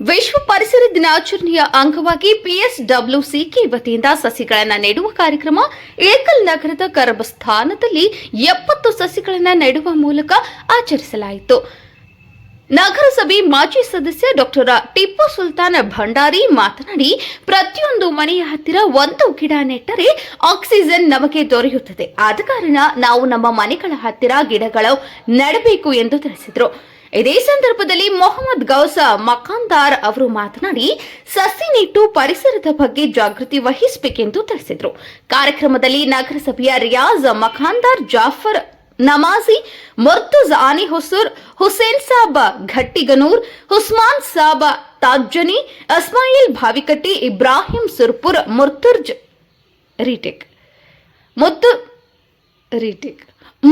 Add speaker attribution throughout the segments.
Speaker 1: ವಿಶ್ವ ಪರಿಸರ ದಿನಾಚರಣೆಯ ಅಂಗವಾಗಿ ಪಿಎಸ್ಡಬ್ಲ್ಯೂಸಿಕೆ ವತಿಯಿಂದ ಸಸಿಗಳನ್ನು ನೆಡುವ ಕಾರ್ಯಕ್ರಮ ಏಕಲ್ ನಗರದ ಗರ್ಭಸ್ಥಾನದಲ್ಲಿ ಎಪ್ಪತ್ತು ಸಸಿಗಳನ್ನು ನೆಡುವ ಮೂಲಕ ಆಚರಿಸಲಾಯಿತು. ನಗರಸಭೆ ಮಾಜಿ ಸದಸ್ಯ ಡಾಕ್ಟರ್ ಟಿಪ್ಪು ಸುಲ್ತಾನ್ ಭಂಡಾರಿ ಮಾತನಾಡಿ, ಪ್ರತಿಯೊಂದು ಮನೆಯ ಹತ್ತಿರ ಒಂದು ಗಿಡ ನೆಟ್ಟರೆ ಆಕ್ಸಿಜನ್ ನಮಗೆ ದೊರೆಯುತ್ತದೆ. ಆದ ಕಾರಣ ನಾವು ನಮ್ಮ ಮನೆಗಳ ಹತ್ತಿರ ಗಿಡಗಳು ನೆಡಬೇಕು ಎಂದು ತಿಳಿಸಿದರು. ಇದೇ ಸಂದರ್ಭದಲ್ಲಿ ಮೊಹಮ್ಮದ್ ಗೌಸ ಮಕಾಂದಾರ್ ಅವರು ಮಾತನಾಡಿ, ಸಸಿ ನೆಟ್ಟು ಪರಿಸರದ ಬಗ್ಗೆ ಜಾಗೃತಿ ವಹಿಸಬೇಕೆಂದು ತಿಳಿಸಿದರು. ಕಾರ್ಯಕ್ರಮದಲ್ಲಿ ನಗರಸಭೆಯ ರಿಯಾಜ್ ಮಖಾಂದಾರ್ ಜಾಫರ್ ನಮಾಜಿ, ಮುರ್ತುಜ್ ಆನಿ ಹುಸೂರ್, ಹುಸೇನ್ ಸಾಬ್ ಘಟ್ಟಿಗನೂರ್, ಹುಸ್ಮಾನ್ ಸಾಬ್ ತಾಜ್ಜನಿ ಅಸ್ಮಾಯಿಲ್ ಭಾವಿಕಟ್ಟಿ, ಇಬ್ರಾಹಿಂ ಸುರ್ಪುರ್, ಮುರ್ತುರ್ಜ್ ರೀಟೆಕ್. ಮುತ್ತು ರೀಟೆಕ್.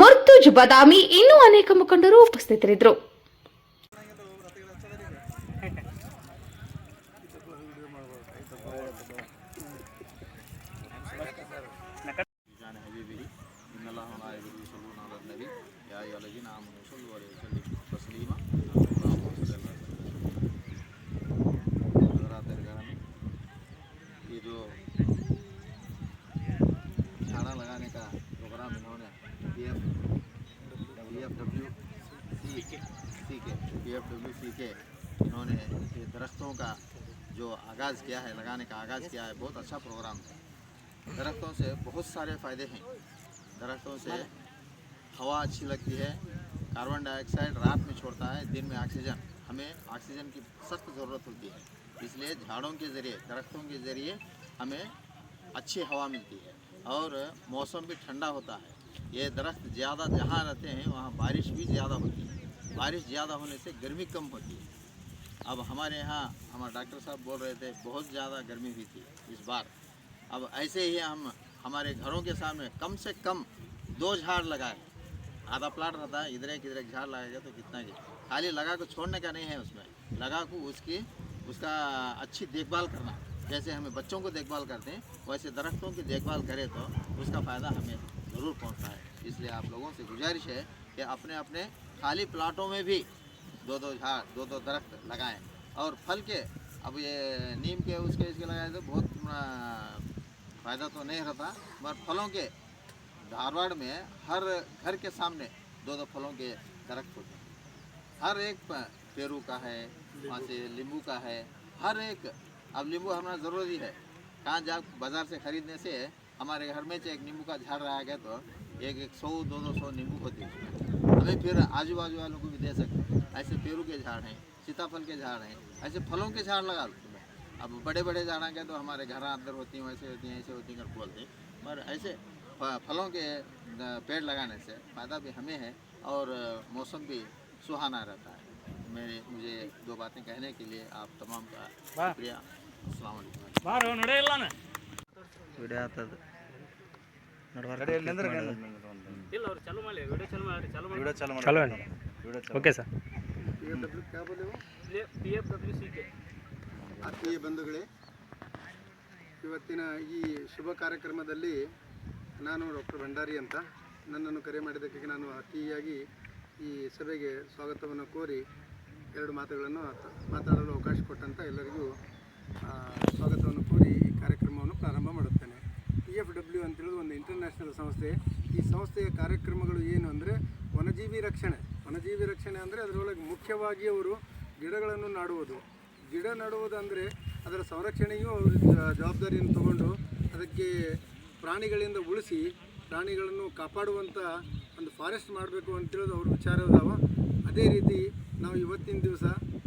Speaker 1: ಮುರ್ತುಜ್ ಬದಾಮಿ ಇನ್ನೂ ಅನೇಕ ಮುಖಂಡರು ಉಪಸ್ಥಿತರಿದ್ದರು.
Speaker 2: दरख्तों का जो आगाज़ किया है, लगाने का आगाज़ किया है, बहुत अच्छा प्रोग्राम है। दरख्तों से बहुत सारे फ़ायदे हैं। दरख्तों से हवा अच्छी लगती है कार्बन डाइऑक्साइड रात में छोड़ता है, दिन में ऑक्सीजन हमें ऑक्सीजन की सख्त ज़रूरत होती है। इसलिए झाड़ों के ज़रिए, दरख्तों के ज़रिए हमें अच्छी हवा मिलती है और मौसम भी ठंडा होता है। ये दरख्त ज़्यादा जहाँ रहते हैं, वहाँ बारिश भी ज़्यादा होती है। बारिश ज़्यादा होने से गर्मी कम होती है। अब हमारे यहाँ, हमारे डॉक्टर साहब बोल रहे थे, बहुत ज़्यादा गर्मी हुई थी इस बार। अब ऐसे ही हम, हमारे घरों के सामने कम से कम दो झाड़ लगाए। आधा प्लाट रहता है, इधर एक इधर एक झाड़ लगाएगा तो कितना की खाली लगा को छोड़ने का नहीं है उसमें। लगा को उसकी, उसका अच्छी देखभाल करना। जैसे हमें बच्चों को देखभाल करते हैं, वैसे दरख्तों की देखभाल करें तो उसका फ़ायदा हमें ज़रूर पहुँचता है। इसलिए आप लोगों से गुजारिश है कि अपने अपने खाली प्लाटों में भी दो दो झाड़ दो दो दरख्त लगाएँ। और फल के अब ये नीम के उसके इसके लगाए तो बहुत फ़ायदा तो नहीं रहता मगर फलों के धारवाड़ में हर घर के सामने दो दो फलों के दरख्त होते हैं। हर एक पेरू का है वहाँ से नींबू का है हर एक अब नींबू हमारा ज़रूरी है। कहाँ जा बाज़ार से ख़रीदने से हमारे घर में से एक नींबू का झाड़ रहा गया तो एक एक सौ दो दो सौ नींबू होती है। हमें फिर आजू बाजू वालों को भी दे सकते हैं। ऐसे पेरू के झाड़ हैं सीताफल के झाड़ हैं ऐसे फलों के झाड़ लगा लो। तुम्हें अब बड़े बड़े झाड़ा के तो हमारे घर अंदर होती हैं वैसे होती हैं ऐसे होती हैं बोलते हैं। पर ऐसे फलों के पेड़ लगाने से फ़ायदा भी हमें है और मौसम भी सुहाना रहता है। मेरे मुझे दो बातें कहने के लिए आप तमाम का शुक्रिया। अस्सलाम वालेकुम।
Speaker 3: ಬಾರೋ P F W C K
Speaker 4: ಆತ್ಮೀಯ ಬಂಧುಗಳೇ ಇವತ್ತಿನ ಈ ಶುಭ ಕಾರ್ಯಕ್ರಮದಲ್ಲಿ ನಾನು ಡಾಕ್ಟರ್ ಭಂಡಾರಿ ಅಂತ. ನನ್ನನ್ನು ಕರೆ ಮಾಡಿದ್ದಕ್ಕೆ ನಾನು ಅತಿಯಾಗಿ ಈ ಸಭೆಗೆ ಸ್ವಾಗತವನ್ನು ಕೋರಿ ಎರಡು ಮಾತುಗಳನ್ನು ಮಾತಾಡಲು ಅವಕಾಶ ಕೊಟ್ಟಂತ ಎಲ್ಲರಿಗೂ ಸ್ವಾಗತವನ್ನು ಕೋರಿ ಈ ಕಾರ್ಯಕ್ರಮವನ್ನು ಪ್ರಾರಂಭ ಮಾಡುತ್ತೇನೆ. ಪಿ ಎಫ್ ಡಬ್ಲ್ಯೂ ಅಂತೇಳಿದು ಒಂದು ಇಂಟರ್ನ್ಯಾಷನಲ್ ಸಂಸ್ಥೆ. ಈ ಸಂಸ್ಥೆಯ ಕಾರ್ಯಕ್ರಮಗಳು ಏನು ಅಂದರೆ ವನಜೀವಿ ರಕ್ಷಣೆ. ವನಜೀವಿ ರಕ್ಷಣೆ ಅಂದರೆ ಅದರೊಳಗೆ ಮುಖ್ಯವಾಗಿ ಅವರು ಗಿಡಗಳನ್ನು ನಾಡುವುದು. ಗಿಡ ನೆಡುವುದಂದರೆ ಅದರ ಸಂರಕ್ಷಣೆಯೂ ಅವರು ಜವಾಬ್ದಾರಿಯನ್ನು ತಗೊಂಡು ಅದಕ್ಕೆ ಪ್ರಾಣಿಗಳಿಂದ ಉಳಿಸಿ ಪ್ರಾಣಿಗಳನ್ನು ಕಾಪಾಡುವಂಥ ಒಂದು ಫಾರೆಸ್ಟ್ ಮಾಡಬೇಕು ಅಂತೇಳೋದು ಅವ್ರ ವಿಚಾರ ಅದಾವ. ಅದೇ ರೀತಿ ನಾವು ಇವತ್ತಿನ ದಿವಸ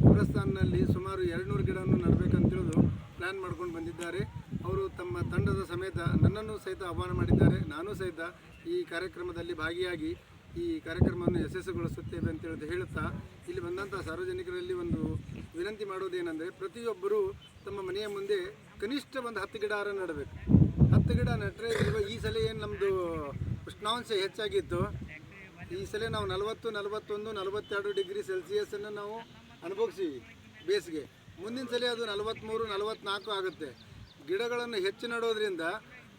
Speaker 4: ಗುರಸ್ಥಾನ್ನಲ್ಲಿ ಸುಮಾರು ಎರಡುನೂರು ಗಿಡವನ್ನು ನೆಡಬೇಕಂತೇಳೋದು ಪ್ಲ್ಯಾನ್ ಮಾಡ್ಕೊಂಡು ಬಂದಿದ್ದಾರೆ. ಅವರು ತಮ್ಮ ತಂಡದ ಸಮೇತ ನನ್ನನ್ನು ಸಹಿತ ಆಹ್ವಾನ ಮಾಡಿದ್ದಾರೆ. ನಾನು ಸಹಿತ ಈ ಕಾರ್ಯಕ್ರಮದಲ್ಲಿ ಭಾಗಿಯಾಗಿ ಈ ಕಾರ್ಯಕ್ರಮವನ್ನು ಯಶಸ್ಸುಗೊಳಿಸುತ್ತೇವೆ ಅಂತ ಹೇಳಿ ಹೇಳುತ್ತಾ, ಇಲ್ಲಿ ಬಂದಂಥ ಸಾರ್ವಜನಿಕರಲ್ಲಿ ಒಂದು ವಿನಂತಿ ಮಾಡೋದೇನೆಂದರೆ ಪ್ರತಿಯೊಬ್ಬರು ತಮ್ಮ ಮನೆಯ ಮುಂದೆ ಕನಿಷ್ಠ ಒಂದು ಹತ್ತು ಗಿಡ ನೆಡಬೇಕು. ಹತ್ತು ಗಿಡ ನೆಟ್ಟರೆ ಈ ಸಲ ಏನು ನಮ್ಮದು ಉಷ್ಣಾಂಶ ಹೆಚ್ಚಾಗಿತ್ತು. ಈ ಸಲ ನಾವು ನಲವತ್ತು, ನಲವತ್ತೊಂದು, ನಲವತ್ತೆರಡು ಡಿಗ್ರಿ ಸೆಲ್ಸಿಯಸನ್ನು ನಾವು ಅನುಭವಿಸಿವಿ ಬೇಸಿಗೆ. ಮುಂದಿನ ಸಲ ಅದು ನಲವತ್ತ್ಮೂರು ನಲವತ್ತ್ನಾಲ್ಕು ಆಗುತ್ತೆ. ಗಿಡಗಳನ್ನು ಹೆಚ್ಚು ನೆಡೋದ್ರಿಂದ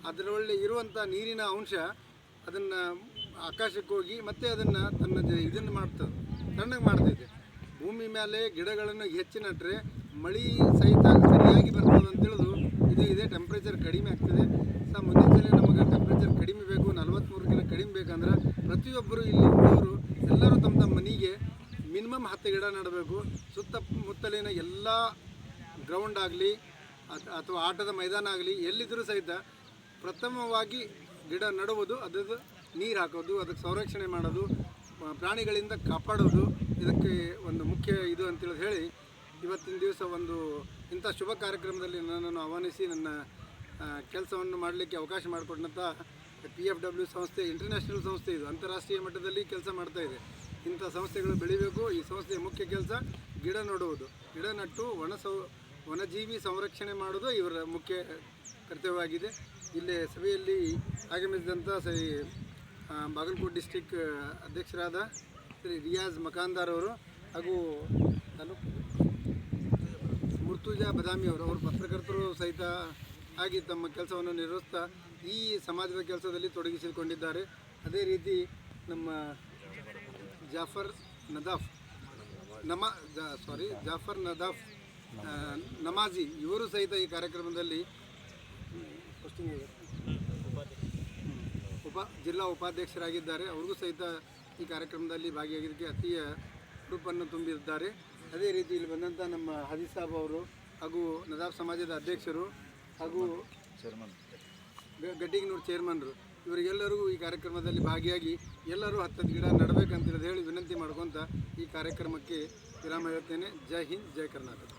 Speaker 4: ಅದರೊಳ್ಳೆ ಇರುವಂಥ ನೀರಿನ ಅಂಶ ಅದನ್ನು ಆಕಾಶಕ್ಕೆ ಹೋಗಿ ಮತ್ತೆ ಅದನ್ನು ತನ್ನ ಇದನ್ನು ಮಾಡ್ತದೆ. ತಣ್ಣಗೆ ಮಾಡ್ತೈತೆ. ಭೂಮಿ ಮೇಲೆ ಗಿಡಗಳನ್ನು ಹೆಚ್ಚು ನಟ್ರೆ ಮಳೆ ಸಹಿತ ಸರಿಯಾಗಿ ಬರ್ತದೆ ಅಂತ ತಿಳಿದು ಇದು, ಇದೆ ಟೆಂಪ್ರೇಚರ್ ಕಡಿಮೆ ಆಗ್ತದೆ. ಸಹ ಮುಂದಿನ ಸಲ ನಮಗೆ ಟೆಂಪ್ರೇಚರ್ ಕಡಿಮೆ ಬೇಕು ನಲ್ವತ್ತ್ಮೂರಕ್ಕಿಂತ ಕಡಿಮೆ ಬೇಕಂದ್ರೆ ಪ್ರತಿಯೊಬ್ಬರು ಇಲ್ಲಿ ಇದ್ದವರು ಎಲ್ಲರೂ ತಮ್ಮ ತಮ್ಮ ಮನೆಗೆ ಮಿನಿಮಮ್ ಹತ್ತು ಗಿಡ ನೆಡಬೇಕು. ಸುತ್ತಮುತ್ತಲಿನ ಎಲ್ಲ ಗ್ರೌಂಡ್ ಆಗಲಿ ಅಥವಾ ಆಟದ ಮೈದಾನ ಆಗಲಿ ಎಲ್ಲಿದ್ದರೂ ಸಹಿತ ಪ್ರಥಮವಾಗಿ ಗಿಡ ನೆಡುವುದು ಅದಕ್ಕೆ ನೀರು ಹಾಕೋದು ಅದಕ್ಕೆ ಸಂರಕ್ಷಣೆ ಮಾಡೋದು ಪ್ರಾಣಿಗಳಿಂದ ಕಾಪಾಡೋದು ಇದಕ್ಕೆ ಒಂದು ಮುಖ್ಯ ಇದು ಅಂತೇಳಿ ಹೇಳಿ ಇವತ್ತಿನ ದಿವಸ ಒಂದು ಇಂಥ ಶುಭ ಕಾರ್ಯಕ್ರಮದಲ್ಲಿ ನನ್ನನ್ನು ಆಹ್ವಾನಿಸಿ ನನ್ನ ಕೆಲಸವನ್ನು ಮಾಡಲಿಕ್ಕೆ ಅವಕಾಶ ಮಾಡಿಕೊಟ್ಟಂಥ ಪಿ ಎಫ್ ಡಬ್ಲ್ಯೂ ಸಂಸ್ಥೆ ಇಂಟರ್ನ್ಯಾಷನಲ್ ಸಂಸ್ಥೆ ಇದು ಅಂತಾರಾಷ್ಟ್ರೀಯ ಮಟ್ಟದಲ್ಲಿ ಕೆಲಸ ಮಾಡ್ತಾ ಇದೆ. ಇಂಥ ಸಂಸ್ಥೆಗಳು ಬೆಳಿಬೇಕು ಈ ಸಂಸ್ಥೆಯ ಮುಖ್ಯ ಕೆಲಸ ಗಿಡ ನೆಡುವುದು. ಗಿಡ ನಟ್ಟು ವನ ಸೌ ವನಜೀವಿ ಸಂರಕ್ಷಣೆ ಮಾಡೋದು ಇವರ ಮುಖ್ಯ ಕರ್ತವ್ಯವಾಗಿದೆ. ಇಲ್ಲಿ ಸಭೆಯಲ್ಲಿ ಆಗಮಿಸಿದಂಥ ಆ, ಬಾಗಲಕೋಟೆ ಡಿಸ್ಟಿಕ್ ಅಧ್ಯಕ್ಷರಾದ ಶ್ರೀ ರಿಯಾಜ್ ಮಕಾಂದಾರ್ ಅವರು ಹಾಗೂ ತಾಲೂಕು ಮುರ್ತುಜಾ ಬದಾಮಿ ಅವರು ಅವರು ಪತ್ರಕರ್ತರು ಸಹಿತ ಆಗಿ ತಮ್ಮ ಕೆಲಸವನ್ನು ನಿರ್ವಹಿಸ್ತಾ ಈ ಸಮಾಜದ ಕೆಲಸದಲ್ಲಿ ತೊಡಗಿಸಿಕೊಂಡಿದ್ದಾರೆ ಅದೇ ರೀತಿ ನಮ್ಮ ಜಾಫರ್ ನದಾಫ್, ನಮ ಸಾರಿ ಜಾಫರ್ ನದಾಫ್ ನಮಾಜಿ, ಇವರು ಸಹಿತ ಈ ಕಾರ್ಯಕ್ರಮದಲ್ಲಿ. ಉಪ ಜಿಲ್ಲಾ ಉಪಾಧ್ಯಕ್ಷರಾಗಿದ್ದಾರೆ ಅವ್ರಿಗೂ ಸಹಿತ ಈ ಕಾರ್ಯಕ್ರಮದಲ್ಲಿ ಭಾಗಿಯಾಗಿದ್ದಕ್ಕೆ ಅತಿಯ ರೂಪನ್ನು ತುಂಬಿದ್ದಾರೆ ಅದೇ ರೀತಿ ಇಲ್ಲಿ ಬಂದಂಥ ನಮ್ಮ ಹದಿ ಸಾಬ್ ಅವರು ಹಾಗೂ ನದಾಬ್ ಸಮಾಜದ ಅಧ್ಯಕ್ಷರು ಹಾಗೂ ಚೇರ್ಮನ್ ಗಡ್ಡಿಗನೂರು ಚೇರ್ಮನ್ರು ಇವರಿಗೆಲ್ಲರಿಗೂ ಈ ಕಾರ್ಯಕ್ರಮದಲ್ಲಿ ಭಾಗಿಯಾಗಿ ಎಲ್ಲರೂ ಹತ್ತತ್ತು ಗಿಡ ನೆಡಬೇಕಂತ ಹೇಳಿ ವಿನಂತಿ ಮಾಡ್ಕೊತ ಈ ಕಾರ್ಯಕ್ರಮಕ್ಕೆ ವಿರಾಮ ಹೇಳ್ತೇನೆ ಜೈ ಹಿಂದ್ ಜೈ ಕರ್ನಾಟಕ.